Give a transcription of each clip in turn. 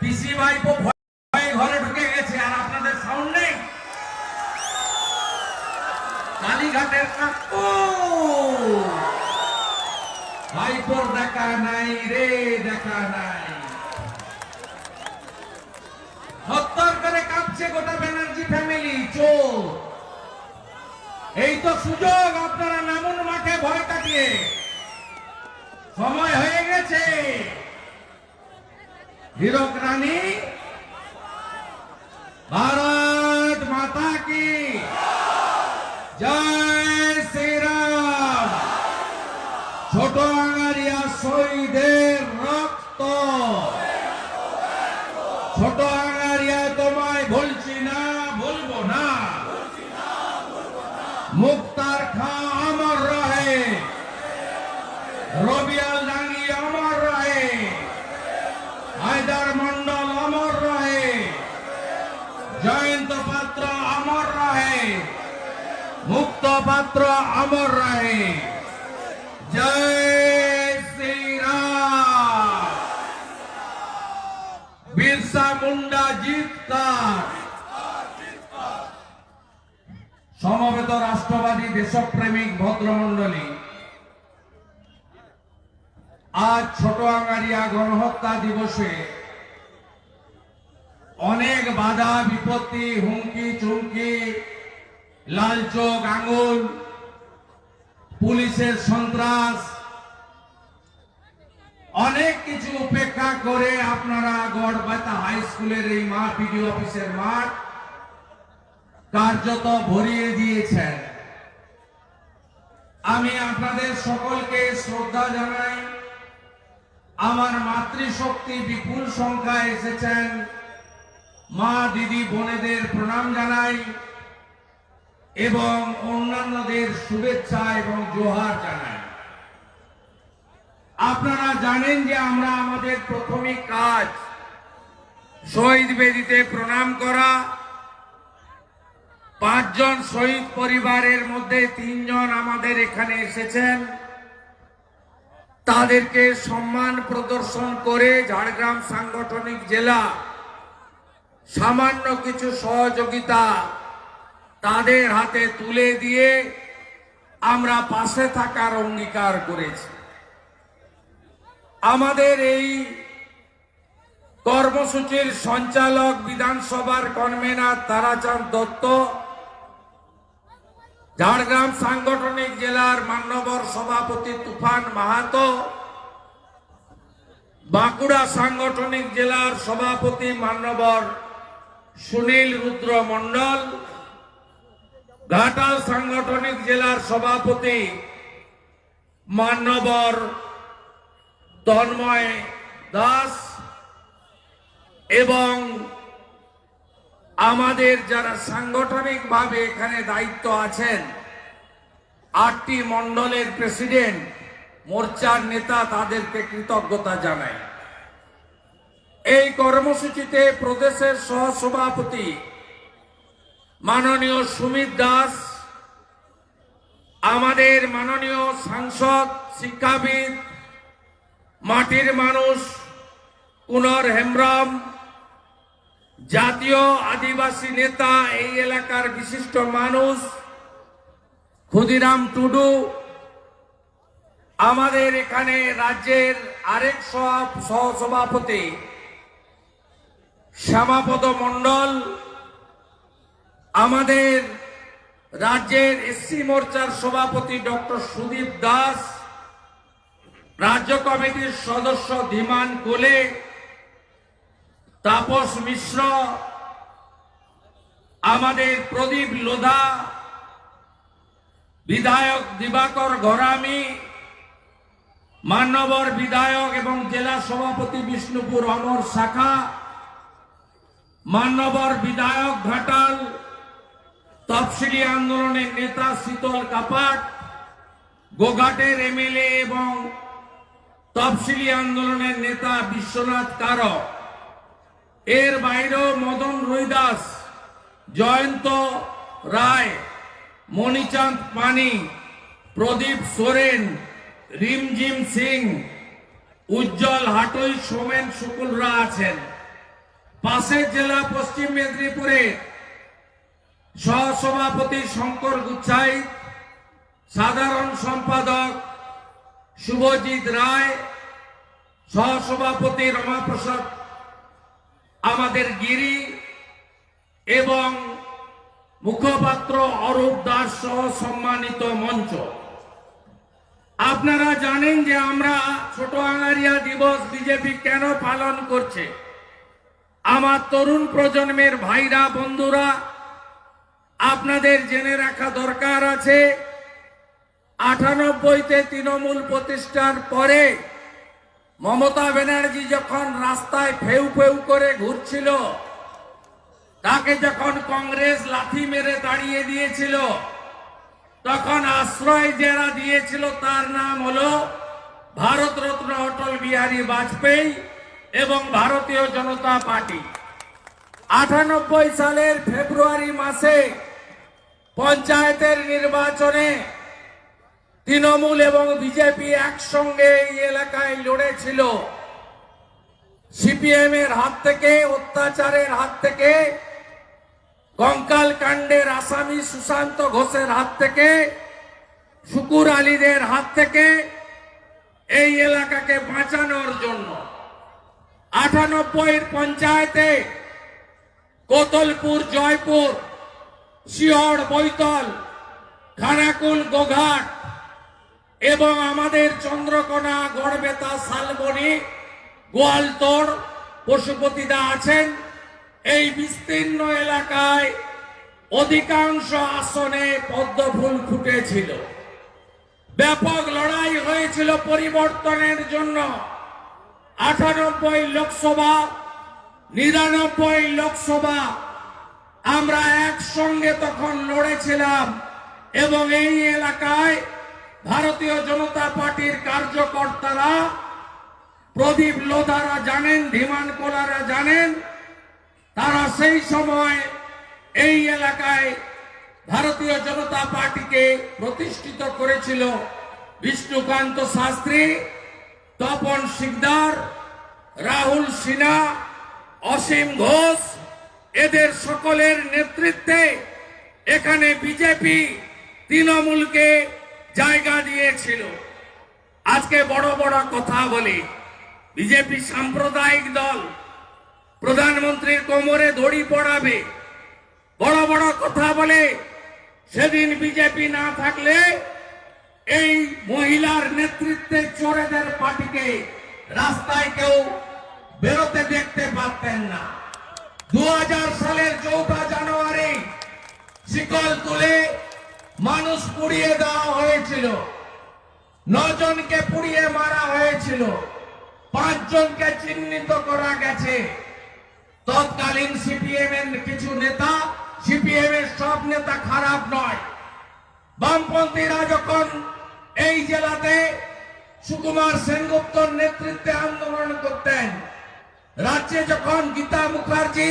পিসি ভাইপো ভয়ে ঘরে ঢুকে গেছে, আর আপনাদের সাউন্ড দেখা নাই রে, দেখা নাই। হত্যার করে কাঁপছে গোটা ব্যানার্জি ফ্যামিলি চোর। এই তো সুযোগ আপনারা নামুন মাঠে ভয় কাটিয়ে সময় হয়ে গেছে হীরক রানী ভারত মাতা কি জয় শ্রীরাম ছোট আঙারিয়া শহীদের রক্ত ছোট আঙারিয়া তোমায় ভুলছি না ভুলবো না মুক্তার খা আমার রহে রবিয়াল ডাঙ্গি আমার রহে হায়দার মন্ডল আমার রহে জয়ন্ত পাত্র আমার রহে মুক্ত পাত্র আমার রহে জয় মুন্ডা সমবেত রাষ্ট্রবাদী দেশপ্রেমিক ভদ্রমণ্ডলী। আজ ছোট আঙারিয়া গণহত্যা দিবসে অনেক বাধা, বিপত্তি, হুমকি, চুমকি লাল চোখ, আঙুল, পুলিশের সন্ত্রাস। অনেক কিছু উপেক্ষা করে আপনারা গড়বাতা হাই স্কুলের এই মাঠ পিডি অফিসের মাঠ কার্যত ভরিয়ে দিয়েছেন। আমি আপনাদের সকলকে শ্রদ্ধা জানাই। আমার মাতৃশক্তি বিপুল সংখ্যায় এসেছেন। মা, দিদি, বোনেদের প্রণাম জানাই। এবং অন্যান্যদের শুভেচ্ছা এবং জোহার জানাই। আপনারা জানেন যে আমরা আমাদের প্রাথমিক কাজ, শহীদ বেদিতে প্রণাম করা, পাঁচজন শহীদ পরিবারের মধ্যে তিনজন আমাদের এখানে এসেছেন। তাদেরকে সম্মান প্রদর্শন করে ঝাড়গ্রাম সাংগঠনিক জেলা সামান্য কিছু সহযোগিতা তাদের হাতে তুলে দিয়ে আমরা পাশে থাকার অঙ্গীকার করেছি। আমাদের এই কর্মসূচির সঞ্চালক বিধানসভার কনভেনার তারাচাঁদ দত্ত, ঝাড়গ্রাম সাংগঠনিক জেলার মান্যবর সভাপতি তুফান মাহাতো, বাঁকুড়া সাংগঠনিক জেলার সভাপতি মান্যবর সুনীল রুদ্র মণ্ডল ঘাটাল সাংগঠনিক জেলার সভাপতি মান্যবর তন্ময় দাস এবং আমাদের যারা সাংগঠনিকভাবে এখানে দায়িত্ব আছেন, আটটি মণ্ডলের প্রেসিডেন্ট, মোর্চার নেতা তাদেরকে কৃতজ্ঞতা জানায় এই কর্মসূচিতে প্রদেশের সহসভাপতি মাননীয় সুমিত দাস, আমাদের মাননীয় সাংসদ, শিক্ষাবিদ, মাটির মানুষ কুনর হেমব্রম, জাতীয় আদিবাসী নেতা এই এলাকার বিশিষ্ট মানুষ, ক্ষুদিরাম টুডু, আমাদের এখানে রাজ্যের আরেক সহ- সহসভাপতি শ্যামাপদ মণ্ডল আমাদের রাজ্যের এসসি মোর্চার সভাপতি ডক্টর সুদীপ দাস, রাজ্য কমিটির সদস্য ধীমান কোলে, তাপস মিশ্র, আমাদের প্রদীপ লোধা, বিধায়ক দিবাকর ঘরামি মান্যবর বিধায়ক এবং জেলা সভাপতি বিষ্ণুপুর অমর শাখা, মান্যবর বিধায়ক ঘাটাল তফসিলি আন্দোলনের নেতা শীতল কাপাট, গোঘাটের এমএলএ এবং তফসিলি আন্দোলনের নেতা বিশ্বনাথ কারক এর বাইরেও মদন রৈদাস জয়ন্ত রায়, মণিচাঁদ পানি, প্রদীপ সোরেন রিমজিম সিং, উজ্জ্বল হাটই, সোমেন শুকুলরা আছেন। পাশের জেলা পশ্চিম মেদিনীপুরে সহসভাপতি শঙ্কর গুচ্ছাই, সাধারণ সম্পাদক শুভজিৎ রায়, সহসভাপতি রমাপ্রসাদ আমাদের গিরি এবং মুখপাত্র অরূপ দাস সহ সম্মানিত মঞ্চ। আপনারা জানেন যে আমরা ছোট আঙারিয়া দিবস বিজেপি কেন পালন করছে? আমার তরুণ প্রজন্মের ভাইরা, বন্ধুরা আপনাদের জেনে রাখা দরকার আছে, আটানব্বইতে তৃণমূল প্রতিষ্ঠার পরে মমতা ব্যানার্জি যখন রাস্তায় ফেউ ফেউ করে ঘুরছিল, তাকে যখন কংগ্রেস লাথি মেরে দাঁড়িয়ে দিয়েছিল, তখন আশ্রয় যারা দিয়েছিল তার নাম হলো ভারতরত্ন অটল বিহারী বাজপেয়ী এবং ভারতীয় জনতা পার্টি। আটানব্বই সালের ফেব্রুয়ারি মাসে পঞ্চায়েতের নির্বাচনে তৃণমূল এবং বিজেপি একসঙ্গে এই এলাকায় লড়েছিল। সিপিএম এর হাত থেকে, অত্যাচারের হাত থেকে, কঙ্কাল কাণ্ডের আসামি সুশান্ত ঘোষের হাত থেকে, শুকুর আলীদের হাত থেকে এই এলাকাকে বাঁচানোর জন্য আটানব্বইয়ের পঞ্চায়েতে কোতলপুর, জয়পুর শিয়ড় বৈতল খানাকুল গোঘাট এবং আমাদের চন্দ্রকোনা, গড়বেতা, শালবনি গোয়ালতোড় পশুপতিদা আছেন। এই বিস্তীর্ণ এলাকায় অধিকাংশ আসনে পদ্ম ফুল ফুটেছিল। ব্যাপক লড়াই হয়েছিল পরিবর্তনের জন্য। আটানব্বই লোকসভা, নিরানব্বই লোকসভা আমরা একসঙ্গে তখন লড়েছিলাম এবং এই এলাকায় ভারতীয় জনতা পার্টির কার্যকর্তারা প্রদীপ লোধারা জানেন, ধীমান কোলারা জানেন, তারা সেই সময় এই এলাকায় ভারতীয় জনতা পার্টিকে প্রতিষ্ঠিত করেছিল বিষ্ণুকান্ত শাস্ত্রী, তপন সিকদার রাহুল সিনহা, অসীম ঘোষ এদের সকলের নেতৃত্বে এখানে বিজেপি তৃণমূলকে জায়গা দিয়েছিল। আজকে বড় বড় কথা বলি। বিজেপি সাম্প্রদায়িক দল প্রধানমন্ত্রীর কোমরে দড়ি পড়াবে বড় বড় কথা বলে সেদিন বিজেপি না থাকলে এই মহিলার নেতৃত্বে চোরেদের পার্টিকে রাস্তায় কেউ বেরোতে দেখতে পারতেন না। দু হাজার সালের চৌঠা জানুয়ারি শিকল তুলে মানুষ পুড়িয়ে দেওয়া হয়েছিল। নজনকে পুড়িয়ে মারা হয়েছিল। পাঁচজনকে চিহ্নিত করা গেছে। তৎকালীন সিপিএম এর কিছু নেতা সিপিএম এর সব নেতা খারাপ নয়। বামপন্থীরা যখন এই জেলাতে সুকুমার সেনগুপ্তর নেতৃত্বে আন্দোলন করতেন রাজ্যে যখন গীতা মুখার্জি,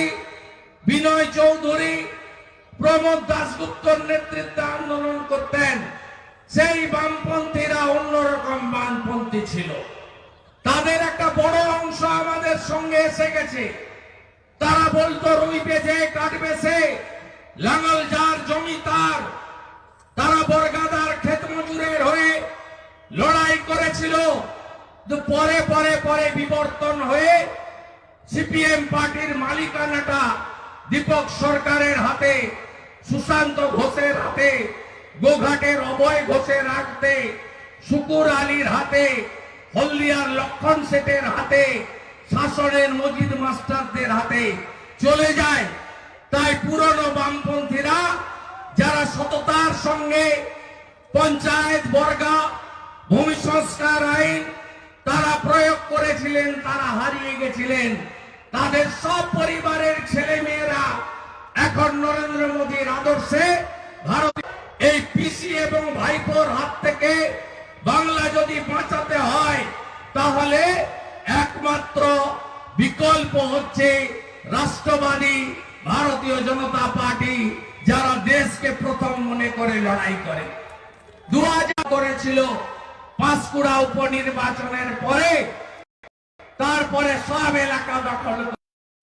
বিনয় চৌধুরী, প্রমোদ দাসগুপ্তর নেতৃত্বে আন্দোলন করতেন, সেই বামপন্থীরা অন্যরকম বামপন্থী ছিল। তাদের একটা বড় অংশ আমাদের সঙ্গে এসে গেছে। তারা বলতো রুই বেজে কাটবে সে, লাঙল যার জমি তার। তারা বরগাদার ক্ষেত মজুরের হয়ে লড়াই করেছিল। পরে পরে পরে বিবর্তন হয়ে সিপিএম পার্টির মালিকানাটা দীপক সরকারের হাতে, সুশান্ত ঘোষের হাতে, গোঘাটের অভয় ঘোষের হাতে, শুকুর আলীর হাতে, হলদিয়ার লক্ষণ শেঠের হাতে, শাসনের মজিদ মাস্টারদের হাতে চলে যায়। তাই পুরনো বামপন্থীরা, যারা সততার সঙ্গে পঞ্চায়েত বর্গা, ভূমি সংস্কার আইন তারা প্রয়োগ করেছিলেন, তারা হারিয়ে গেছিলেন। তাদের সব পরিবারের ছেলে মেয়েরা এখন নরেন্দ্র মোদীর আদর্শে ভারত এই পিসি এবং ভাইপোর হাত থেকে বাংলা যদি বাঁচাতে হয়, তাহলে একমাত্র বিকল্প হচ্ছে রাষ্ট্রবাদী ভারতীয় জনতা পার্টি, যারা দেশকে প্রথম মনে করে লড়াই করে। দু হাজার করেছিল পাঁশকুড়া উপনির্বাচনের পরে তারপরে সব এলাকা দখল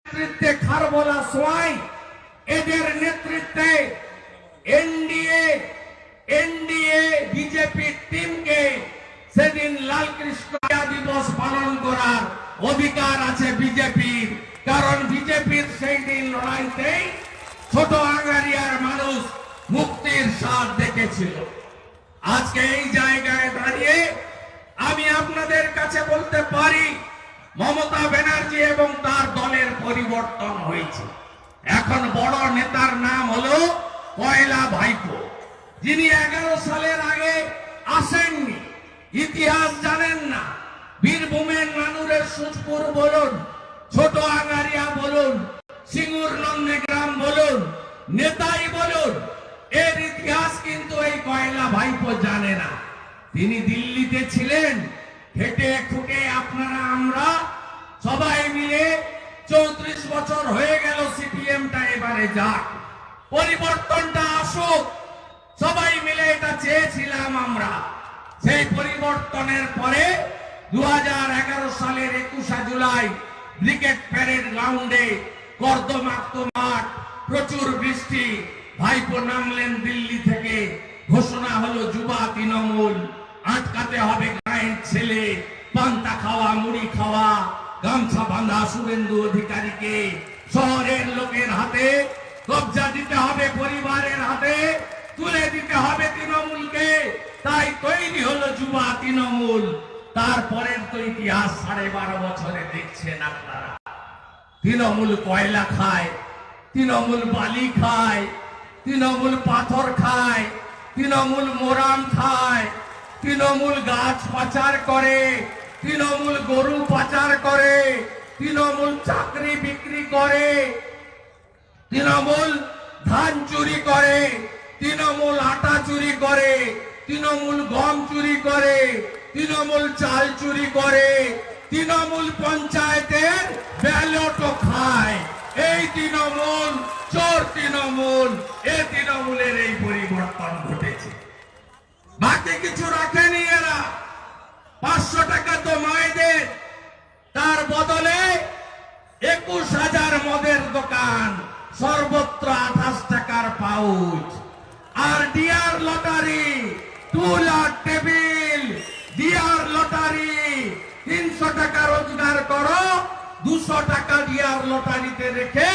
নেতৃত্বে খারবোলা সোয়াই, এদের নেতৃত্বে এনডিএ এনডিএ বিজেপির টিমকে সেদিন লালকৃষ্ণ দিবস পালন করার অধিকার আছে বিজেপির। কারণ বিজেপির সেই দিন লড়াইতেই ছোট আগারিয়ার মানুষ মুক্তির স্বাদ দেখেছিল। আজকে এই জায়গায় দাঁড়িয়ে আমি আপনাদের কাছে বলতে পারি মমতা ব্যানার্জি এবং তার দলের পরিবর্তন হয়েছে। এখন বড় নেতার নাম হলো কয়লা ভাইপো। যিনি এগারো সালের আগে আসেননি। ইতিহাস জানেন না। বীরভূমের মানুরের সুজপুর বলুন, ছোট আগারিয়া বলুন, সিঙ্গুর নন্দীগ্রাম বলুন, নেতাই বলুন, এর ইতিহাস কিন্তু এই কয়লা ভাইপো জানে না। তিনি দিল্লিতে ছিলেন। হেঁটে খুঁটে আপনারা, আমরা সবাই মিলে চৌত্রিশ বছর হয়ে গেল সিপিএমটা এবারে যাক। পরিবর্তনটা আসুক। সবাই মিলে এটা চেয়েছিলাম আমরা। সেই পরিবর্তনের পরে দু হাজার এগারো সালের একুশা জুলাই ব্রিগেড প্যারেড গ্রাউন্ডে কর্দমাক্ত মাঠ, প্রচুর বৃষ্টি, ভাইপো নামলেন দিল্লি থেকে। ঘোষণা হলো, যুবা তৃণমূল, আটকাতে হবে গায়ের ছেলে, পান্তা খাওয়া, মুড়ি খাওয়া। গামছা বাঁধা শুভেন্দু অধিকারীকে। শহরের লোকের হাতে কবজা দিতে হবে, পরিবারের হাতে তুলে দিতে হবে তৃণমূলকে। তাই তৈরি হলো যুবা তৃণমূল। তারপরের তো ইতিহাস সাড়ে বারো বছরে দেখছেন আপনারা। তৃণমূল কয়লা খায়, তৃণমূল বালি খায়, তৃণমূল পাথর খায়, তৃণমূল মোরাম খায়, তৃণমূল গাছ পাচার করে তৃণমূল গরু পাচার করে, তৃণমূল চাকরি বিক্রি করে, তৃণমূল ধান চুরি করে, তৃণমূল আটা চুরি করে, তৃণমূল গম চুরি করে, তৃণমূল চাল চুরি করে, তৃণমূল পঞ্চায়েতের ব্যালটও খায়। এই তৃণমূল, চোর তৃণমূল, এ তৃণমূলের এই পরিবর্তন ঘটেছে। বাকি কিছু রাখেনি এরা পাঁচশো টাকা তো মায়েদের তার বদলে একুশ হাজার দোকান সর্বত্র আঠাশ টাকার পাউচ। আর ডিয়ার লটারি টুল আর টেবিল। ডিয়ার লটারি, তিনশো টাকা রোজগার করো, দুশো টাকা ডিয়ার লটারিতে রেখে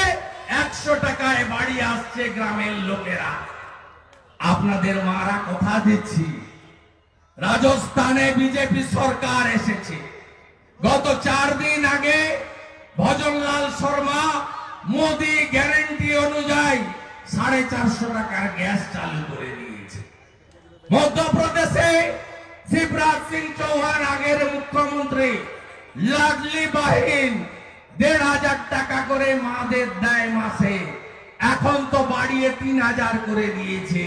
একশো টাকায় বাড়ি আসছে গ্রামের লোকেরা। আপনাদের মারা কথা দিচ্ছি। রাজস্থানে বিজেপি সরকার এসেছে। গত চার দিন আগে ভজনলাল শর্মা মোদি গ্যারেন্টি অনুযায়ী সাড়ে চারশো টাকার গ্যাস চালু করে দিয়েছে। মধ্যপ্রদেশে শিবরাজ সিং চৌহান আগের মুখ্যমন্ত্রী। লাডলি বাহিন, দেড় হাজার টাকা করে মাদের দেয় মাসে। এখন তো বাড়িয়ে তিন হাজার করে দিয়েছে।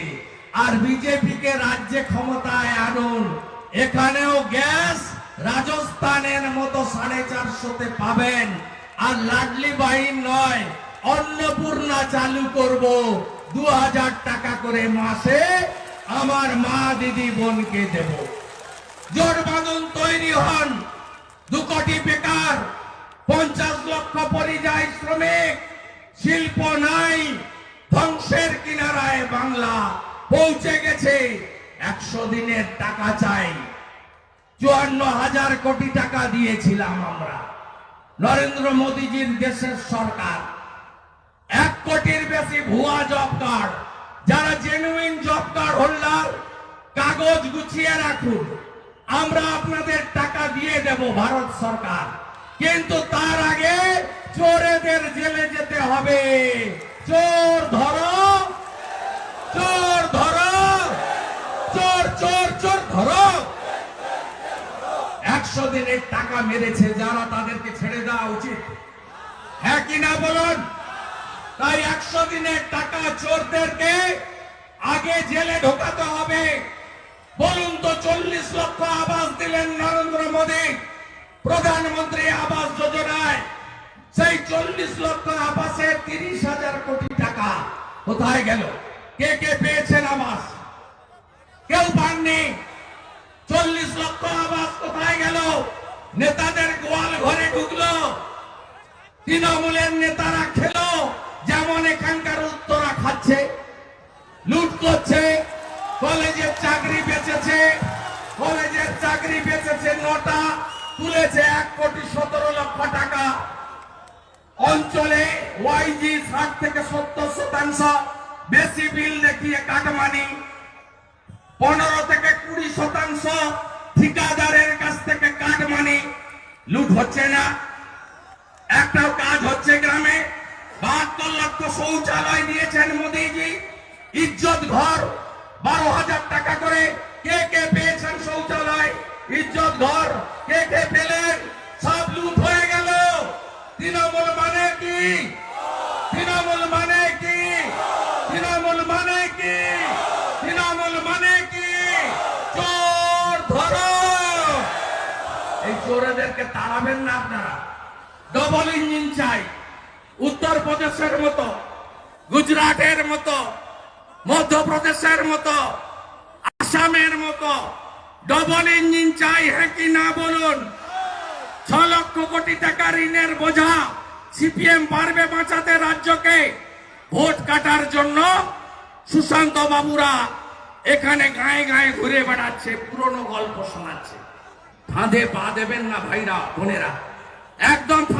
আর বিজেপিকে রাজ্যে ক্ষমতায় আনুন, এখানেও গ্যাস রাজস্থানের মতো সাড়ে চারশোতে পাবেন। আর লাডলি বাহিন নয়, অন্নপূর্ণা চালু করব। দু হাজার টাকা করে মাসে আমার মা দিদি বোনকে দেব। জোট বাঁধন তৈরি হন। দু কোটি বেকার, পঞ্চাশ লক্ষ পরিযায়ী শ্রমিক। শিল্প নাই, ধ্বংসের কিনারায় বাংলা পৌঁছে গেছে। একশো দিনের টাকা চাই। চুয়ান্ন হাজার কোটি টাকা দিয়েছিলাম আমরা। নরেন্দ্র মোদীজির দেশের সরকার। এক কোটির বেশি ভুয়া জব কার্ড যারা জেনুইন জব কার্ড হোল্ডার কাগজ গুছিয়ে রাখুন। আমরা আপনাদের টাকা দিয়ে দেব ভারত সরকার। কিন্তু তার আগে চোরেদের জেলে যেতে হবে। চোর ধরো। চোর ধরো চোর চোর চোর ধরো একশো দিনের টাকা মেরেছে, যারা তাদেরকে ছেড়ে দেওয়া উচিত। হ্যাঁ কিনা বলুন? তাই একশো দিনের টাকা চোরদেরকে আগে জেলে ঢোকাতে হবে। বলুন তো চল্লিশ লক্ষ আবাস দিলেন নরেন্দ্র মোদী, প্রধানমন্ত্রী আবাস যোজনায়। সেই চল্লিশ লক্ষ আবাসে তিরিশ হাজার কোটি টাকা কোথায় গেল? কে কে পেয়েছেন আবাস? কেউ পাননি। চল্লিশ লক্ষ আবাস কোথায় গেল? নেতাদের গোয়াল ঘরে ঢুকে তৃণমূলের নেতারা খেলো, যেমন এখানকার উত্তরা খাচ্ছে, লুট করছে, কলেজের চাকরি বেচেছে, কলেজের চাকরি বেচেছে নটা, তুলেছে এক কোটি সতেরো লক্ষ টাকা। অঞ্চলে ওয়াইজি ষাট থেকে সত্তর শতাংশ, বেশি বিল দেখিয়ে কাটমানি। পনেরো থেকে কুড়ি শতাংশ ঠিকাদারের কাছ থেকে কাটমানি লুট হচ্ছে না। একটাও কাজ হচ্ছে গ্রামে। বাহাত্তর লক্ষ শৌচালয় দিয়েছেন মোদীজি। ইজ্জত ঘর, বারো হাজার টাকা করে কে কে পেয়েছেন শৌচালয়? ইজ্জত ঘর, কে কে পেলেন? সব লুট হয়ে গেল। তৃণমূল মানে কি তৃণমূল মানে কি তৃণমূল মানে কি তৃণমূল মানে কি চোর ধরো এই তাড়াবেন না আপনারা। ডবল ইঞ্জিন চাই। উত্তরপ্রদেশের মতো, গুজরাটের মতো, মধ্যপ্রদেশের মতো, আসামের মতো। ডবল ইঞ্জিন চাই হ্যাঁ কি না বলুন? ছ লক্ষ কোটি টাকা ঋণের বোঝা সিপিএম পারবে বাঁচাতে রাজ্যকে। ভোট কাটার জন্য সুশান্ত বাবুরা এখানে গায়ে গায়ে ঘুরে বেড়াচ্ছে, পুরনো গল্প শোনাচ্ছে। ফাঁদে পা দেবেন না ভাইরা বোনেরা। একদম